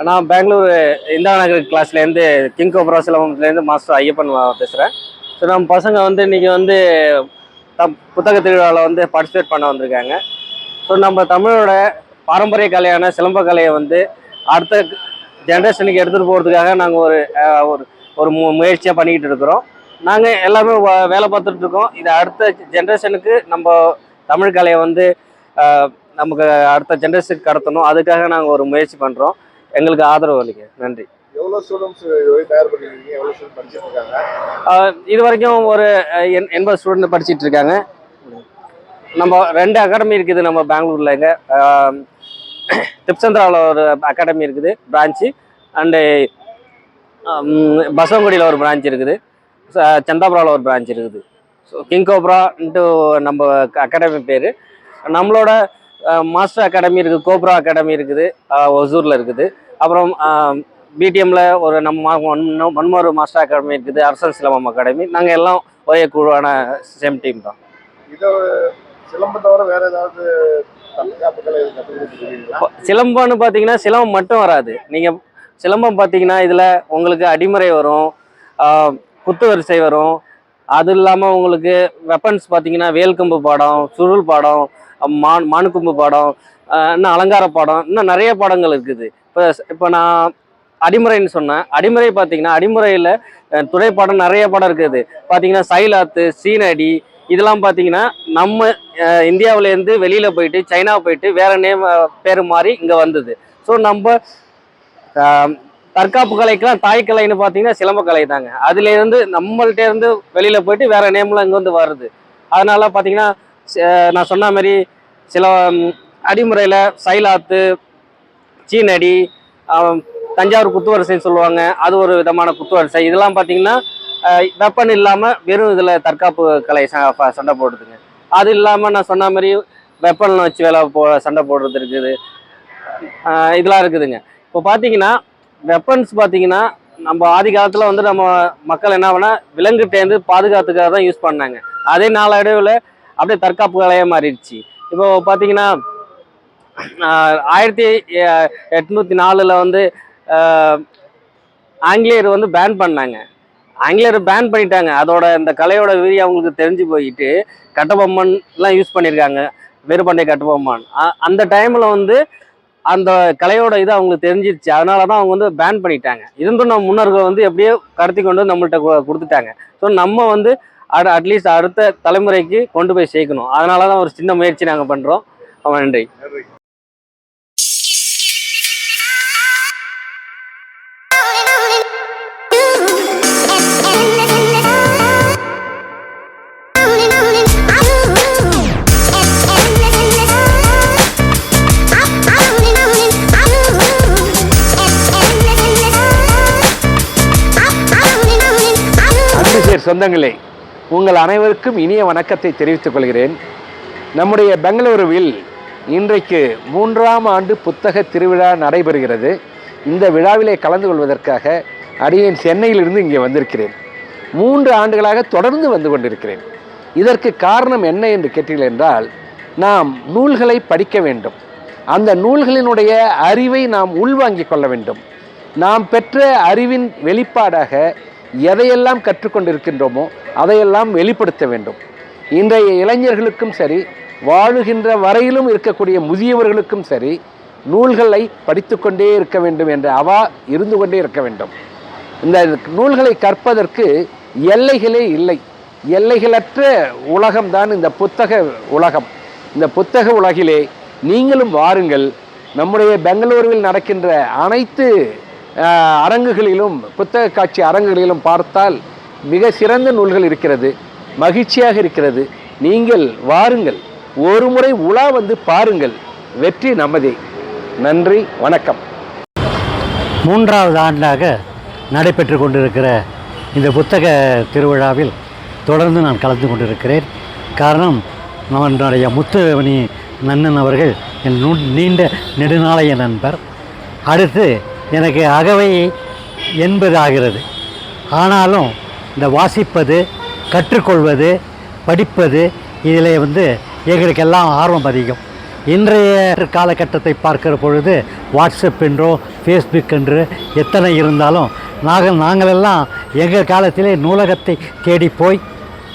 நான் பெங்களூர் இந்திரா நகர் கிளாஸ்லேருந்து king cobra சிலம்பத்துலேருந்து மாஸ்டர் ஐயப்பன் பேசுகிறேன் ஸோ நம்ம பசங்க வந்து இன்றைக்கி வந்து தம் புத்தக திருவிழாவில் வந்து பார்ட்டிசிபேட் பண்ண வந்திருக்காங்க. ஸோ நம்ம தமிழோட பாரம்பரிய கலையான சிலம்ப கலையை வந்து அடுத்த ஜென்ரேஷனுக்கு எடுத்துகிட்டு போகிறதுக்காக நாங்கள் ஒரு ஒரு ஒரு மு முயற்சியாக பண்ணிக்கிட்டு இருக்கிறோம். நாங்கள் எல்லாமே வ- வேலை பார்த்துட்டு இருக்கோம். இது அடுத்த ஜென்ரேஷனுக்கு நம்ம தமிழ் கலையை வந்து நமக்கு அடுத்த ஜென்ரேஷனுக்கு கடத்தணும். அதுக்காக நாங்கள் ஒரு முயற்சி பண்ணுறோம் எங்களுக்கு ஆதரவு அளிக்க நன்றி. இது வரைக்கும் ஒரு எண்பது ஸ்டூடெண்ட் படிச்சிட்டு இருக்காங்க. நம்ம ரெண்டு அகாடமி இருக்குது நம்ம பெங்களூர்ல இங்க. திப்சந்திராவில் ஒரு அகாடமி இருக்குது பிரான்ச்சு அண்டு பசவங்குடியில் ஒரு பிரான்ச் இருக்குது. சந்தாபுராவில் ஒரு பிரான்ச் இருக்குது. ஸோ கிங் கோப்ரான்ட்டு நம்ம அகாடமி பேர். நம்மளோட மாஸ்டர் அகாடமி இருக்குது கோப்ரா அகாடமி இருக்குது ஒசூரில் இருக்குது. அப்புறம் பிடிஎம்ல ஒரு நம்ம மன்மோர் மாஸ்டர் அகாடமி இருக்குது அரசன் சிலம்பம் அகாடமி நாங்கள் எல்லாம் ஒரே குழுவான சேம் டீம் தான். இதை சிலம்பம் தவிர வேற ஏதாவது சிலம்பம்னு பார்த்தீங்கன்னா சிலம்பம் மட்டும் வராது. நீங்கள் சிலம்பம் பார்த்தீங்கன்னா இதில் உங்களுக்கு அடிமுறை வரும் குத்து வரிசை வரும் அது இல்லாமல் உங்களுக்கு வெப்பன்ஸ் பார்த்தீங்கன்னா வேல்கம்பு பாடம் சுருள் பாடம் மான் மானுக்கொம்பு பாடம் இன்னும் அலங்கார பாடம் இன்னும் நிறைய பாடங்கள் இருக்குது. இப்போ இப்போ நான் அடிமுறைன்னு சொன்னேன். அடிமுறை பார்த்தீங்கன்னா அடிமுறையில் துணை பாடம் நிறைய பாடம் இருக்குது. பார்த்தீங்கன்னா சைலாத்து சீனடி இதெல்லாம் பார்த்தீங்கன்னா நம்ம இந்தியாவிலேருந்து வெளியில் போயிட்டு சைனா போயிட்டு வேற நேம் பேர் மாதிரி இங்கே வந்தது. ஸோ நம்ம தற்காப்பு கலைக்கெல்லாம் தாய் கலைன்னு பார்த்தீங்கன்னா சிலம்ப கலை தாங்க. அதுலேருந்து நம்மள்கிட்ட இருந்து வெளியில் போயிட்டு வேற நேம்லாம் இங்கே வந்து வருது. அதனால பார்த்தீங்கன்னா நான் சொன்ன மாதிரி சில அடிமுறையில் சைலாத்து சீனடி தஞ்சாவூர் குத்துவரிசைன்னு சொல்லுவாங்க. அது ஒரு விதமான குத்துவரிசை இதெல்லாம் பார்த்தீங்கன்னா வெப்பன் இல்லாமல் வெறும் இதில் தற்காப்பு கலை ச- சண்டை போடுறதுங்க அது இல்லாமல் நான் சொன்ன மாதிரி வெப்பன் வச்சு வேலை போ சண்டை போடுறது இருக்குது. இதெல்லாம் இருக்குதுங்க. இப்போ பார்த்தீங்கன்னா வெப்பன்ஸ் பார்த்தீங்கன்னா நம்ம ஆதி காலத்தில் வந்து நம்ம மக்கள் என்ன பண்ணால் விலங்குகிட்டேருந்து பாதுகாத்துக்காக தான் யூஸ் பண்ணாங்க. அதே நாளடைவில் அப்படியே தற்காப்பு கலையாக மாறிடுச்சு. இப்போ பார்த்தீங்கன்னா ஆயிரத்தி எட்நூற்றி நாலில் வந்து ஆங்கிலேயர் வந்து பேன் பண்ணாங்க. ஆங்கிலேயர் பேன் பண்ணிட்டாங்க. அதோட இந்த கலையோட விதி அவங்களுக்கு தெரிஞ்சு போயிட்டு கட்டபொம்மன்லாம் யூஸ் பண்ணியிருக்காங்க வீரபாண்டிய கட்டபொம்மன். அந்த டைமில் வந்து அந்த கலையோட இது அவங்களுக்கு தெரிஞ்சிருச்சு. அதனால தான் அவங்க வந்து பேன் பண்ணிட்டாங்க. இருந்தும் நம்ம முன்னோர்கள் வந்து எப்படியோ கடத்தி கொண்டு வந்து நம்மள்ட்ட கொடுத்துட்டாங்க. ஸோ நம்ம வந்து அட் அட்லீஸ்ட் அடுத்த தலைமுறைக்கு கொண்டு போய் சேர்க்கணும். அதனால தான் ஒரு சின்ன முயற்சி நாங்கள் பண்ணுறோம் நன்றி. சொந்தங்களே உங்கள் அனைவருக்கும் இனிய வணக்கத்தை தெரிவித்துக் கொள்கிறேன். நம்முடைய பெங்களூருவில் இன்றைக்கு மூன்றாம் ஆண்டு புத்தக திருவிழா நடைபெறுகிறது. இந்த விழாவிலே கலந்து கொள்வதற்காக அடியேன் சென்னையிலிருந்து இங்கே வந்திருக்கிறேன். மூன்று ஆண்டுகளாக தொடர்ந்து வந்து கொண்டிருக்கிறேன். இதற்கு காரணம் என்ன என்று கேட்டீர்கள் என்றால் நாம் நூல்களை படிக்க வேண்டும். அந்த நூல்களினுடைய அறிவை நாம் உள்வாங்கிக் கொள்ள வேண்டும். நாம் பெற்ற அறிவின் வெளிப்பாடாக எதையெல்லாம் கற்றுக்கொண்டிருக்கின்றோமோ அதையெல்லாம் வெளிப்படுத்த வேண்டும். இன்றைய இளைஞர்களுக்கும் சரி வாழுகின்ற வரையிலும் இருக்கக்கூடிய முதியவர்களுக்கும் சரி நூல்களை படித்துக்கொண்டே இருக்க வேண்டும் என்ற அவா இருந்து கொண்டே இருக்க வேண்டும். இந்த நூல்களை கற்பதற்கு எல்லைகளே இல்லை. எல்லைகளற்ற உலகம்தான் இந்த புத்தக உலகம். இந்த புத்தக உலகிலே நீங்களும் வாருங்கள். நம்முடைய பெங்களூருவில் நடக்கின்ற அனைத்து அரங்குகளிலும் புத்தக காட்சி அரங்குகளிலும் பார்த்தால் மிக சிறந்த நூல்கள் இருக்கிறது மகிழ்ச்சியாக இருக்கிறது. நீங்கள் வாருங்கள். ஒரு முறை உலா வந்து பாருங்கள். வெற்றி நமதே. நன்றி வணக்கம். மூன்றாவது ஆண்டாக நடைபெற்று கொண்டிருக்கிற இந்த புத்தக திருவிழாவில் தொடர்ந்து நான் கலந்து கொண்டிருக்கிறேன். காரணம் நம்மளுடைய முத்துவணி நன்னன் அவர்கள் என் நீண்ட நெடுநாளைய நண்பர். அடுத்து எனக்கு அகவை என்பது ஆகிறது. ஆனாலும் இந்த வாசிப்பது கற்றுக்கொள்வது படிப்பது இதில் வந்து எங்களுக்கெல்லாம் ஆர்வம் அதிகம். இன்றைய காலகட்டத்தை பார்க்கிற பொழுது வாட்ஸ்அப் என்றோ ஃபேஸ்புக் என்று எத்தனை இருந்தாலும் நாங்கள் நாங்களெல்லாம் எங்கள் காலத்திலே நூலகத்தை தேடி போய்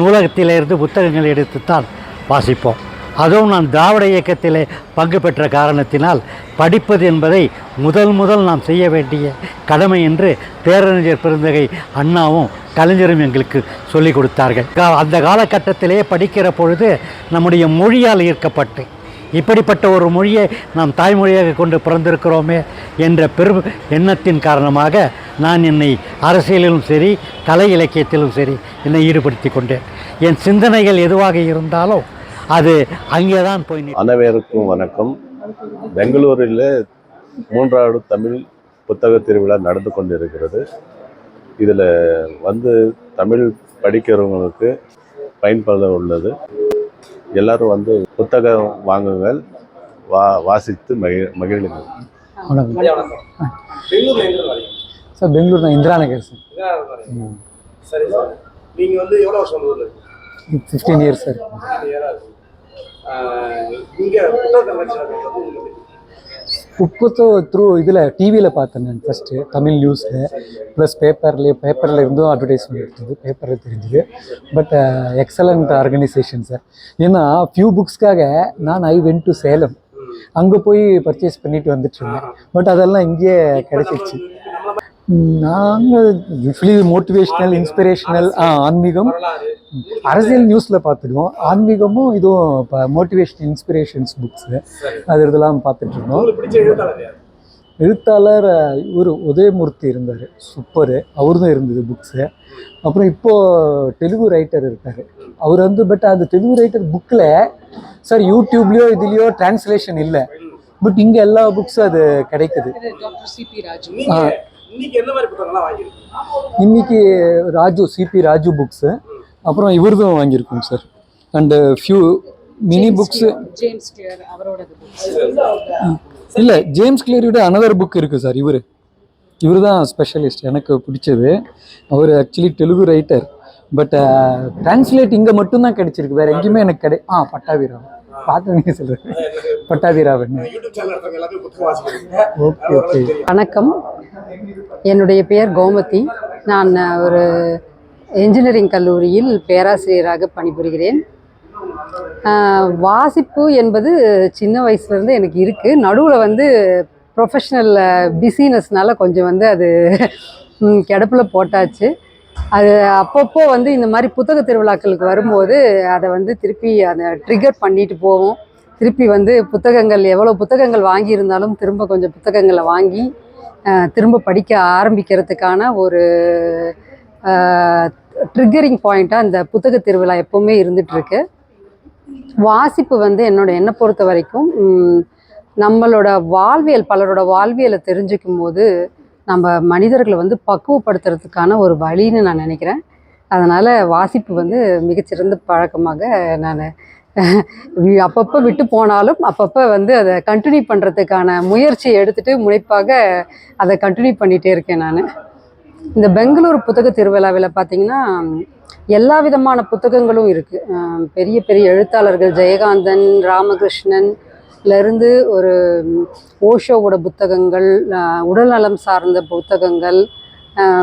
நூலகத்திலிருந்து புத்தகங்கள் எடுத்துத்தான் வாசிப்போம். அதுவும் நான் திராவிட இயக்கத்திலே பங்கு பெற்ற காரணத்தினால் படிப்பது என்பதை முதல் முதல் நாம் செய்ய வேண்டிய கடமை என்று பேரறிஞர் பெருந்தகை அண்ணாவும் கலைஞரும் எங்களுக்கு சொல்லிக் கொடுத்தார்கள். கா- அந்த காலகட்டத்திலே படிக்கிற பொழுது நம்முடைய மொழியால் ஈர்க்கப்பட்டு இப்படிப்பட்ட ஒரு மொழியை நாம் தாய்மொழியாக கொண்டு பிறந்திருக்கிறோமே என்ற பெரும் எண்ணத்தின் காரணமாக நான் என்னை அரசியலிலும் சரி கலை இலக்கியத்திலும் சரி என்னை ஈடுபடுத்தி கொண்டேன். என் சிந்தனைகள் எதுவாக இருந்தாலும் அது அங்கே தான் போய். அனைவருக்கும் வணக்கம். பெங்களூரில் மூன்றாவது தமிழ் புத்தக திருவிழா நடந்து கொண்டிருக்கிறது. இதில் வந்து தமிழ் படிக்கிறவங்களுக்கு பயன்பட உள்ளது. எல்லாரும் வந்து புத்தகம் வாங்குங்கள். வா வாசித்து மகிழ் மகிழுங்கள். சார் பெங்களூர் நான் இந்திரா நகர் சார். சரி சார். நீங்க வந்து எவ்வளவு வருஷம்? Fifteen years sir. இங்க புத்தக கலெக்ஷன் வந்து உங்களுக்கு புத்தோ த்ரூ இதில் டிவியில் பார்த்தேன் நான் ஃபஸ்ட்டு தமிழ் நியூஸில் ப்ளஸ் பேப்பர்லேயே பேப்பரில் இருந்தும் அட்வர்டைஸ்மெண்ட் இருந்தது பேப்பரில் தெரிஞ்சுது. பட் எக்ஸலண்ட் ஆர்கனைசேஷன் சார் ஏன்னா ஃபியூ புக்ஸ்க்காக நான் ஐ வென்ட் டு சேலம் அங்கே போய் பர்ச்சேஸ் பண்ணிட்டு வந்துட்டு இருந்தேன். பட் அதெல்லாம் இங்கேயே கிடைச்சிருச்சு. நாங்கள் யூஸ்வலி மோட்டிவேஷ்னல் இன்ஸ்பிரேஷனல் ஆன்மீகம். அரசியல் நியூஸில் பார்த்துடுவோம். ஆன்மீகமும் இதுவும் இப்போ மோட்டிவேஷன் இன்ஸ்பிரேஷன்ஸ் புக்ஸு அது இதெல்லாம் பார்த்துட்டு இருந்தோம் உங்களுக்கு பிடிச்ச எழுத்தாளர் யார்? எழுத்தாளர் இவர் உதயமூர்த்தி இருந்தார். சூப்பரு. அவர் தான் இருந்தது புக்ஸு அப்புறம் இப்போது தெலுங்கு ரைட்டர் இருக்கார். அவர் வந்து பட் அந்த தெலுங்கு ரைட்டர் புக்கில் சார் யூடியூப்லேயோ இதுலேயோ டிரான்ஸ்லேஷன் இல்லை. பட் இங்கே எல்லா புக்ஸும் அது கிடைக்குது. இன்னைக்கு என்ன மாதிரி புத்தகங்கள்லாம் வாங்கிருக்கீங்க இன்னைக்கு ராஜு சிபி ராஜு புக்ஸு அப்புறம் இவர்தும் வாங்கியிருக்கோம் sir and few mini books இல்லை ஜேம்ஸ் கிளியரோட அனதர் புக் இருக்குது சார் இவர் இவர். தான் ஸ்பெஷலிஸ்ட் எனக்கு பிடிச்சது. அவர் actually Telugu writer but translate இங்கே மட்டும்தான் கிடைச்சிருக்கு. வேற எங்கேயுமே எனக்கு கிடை ஆ பட்டாபிராவன் பார்த்து பட்டாபிராவன் எல்லாத்தையும் புத்தகம் வாசிக்கிறீங்க. Okay okay. வணக்கம். என்னுடைய பெயர் கோமதி. நான் ஒரு என்ஜினியரிங் கல்லூரியில் பேராசிரியராக பணிபுரிகிறேன். வாசிப்பு என்பது சின்ன வயசுலேருந்து எனக்கு இருக்குது நடுவில் வந்து ப்ரொஃபஷ்னல் பிஸினஸ்னால கொஞ்சம் வந்து அது கிடப்புல போட்டாச்சு. அது அப்பப்போ வந்து இந்த மாதிரி புத்தக திருவிழாக்களுக்கு வரும்போது அதை வந்து திருப்பி அதை ட்ரிகர் பண்ணிட்டு போவோம். திருப்பி வந்து புத்தகங்கள் எவ்வளோ புத்தகங்கள் வாங்கியிருந்தாலும் திரும்ப கொஞ்சம் புத்தகங்களை வாங்கி திரும்ப படிக்க ஆரம்பிக்கிறதுக்கான ஒரு ட்ரிகரிங் பாயிண்ட்டாக அந்த புத்தக திருவிழா எப்போவுமே இருந்துகிட்ருக்கு வாசிப்பு வந்து என்னோட என்னை பொறுத்த வரைக்கும் நம்மளோட வாழ்வியல் பலரோட வாழ்வியலை தெரிஞ்சுக்கும் போது நம்ம மனிதர்களை வந்து பக்குவப்படுத்துறதுக்கான ஒரு வழின்னு நான் நினைக்கிறேன். அதனால் வாசிப்பு வந்து மிகச்சிறந்த பழக்கமாக நான் அப்பப்போ விட்டு போனாலும் அப்பப்போ வந்து அதை கண்டினியூ பண்ணுறதுக்கான முயற்சி எடுத்துகிட்டு முனைப்பாக அதை கண்டினியூ பண்ணிகிட்டே இருக்கேன் நான். இந்த பெங்களூர் புத்தக திருவிழாவில் பார்த்திங்கன்னா எல்லா விதமான புத்தகங்களும் இருக்குது பெரிய பெரிய எழுத்தாளர்கள் ஜெயகாந்தன் ராமகிருஷ்ணன் இருந்து ஒரு ஓஷோவோட புத்தகங்கள் உடல்நலம் சார்ந்த புத்தகங்கள்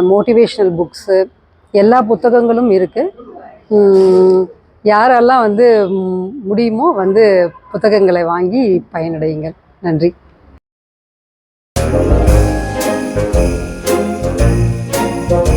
மோட்டிவேஷ்னல் புக்ஸு எல்லா புத்தகங்களும் இருக்குது யாரெல்லாம் வந்து முடியுமோ வந்து புத்தகங்களை வாங்கி பயனடையுங்கள். நன்றி.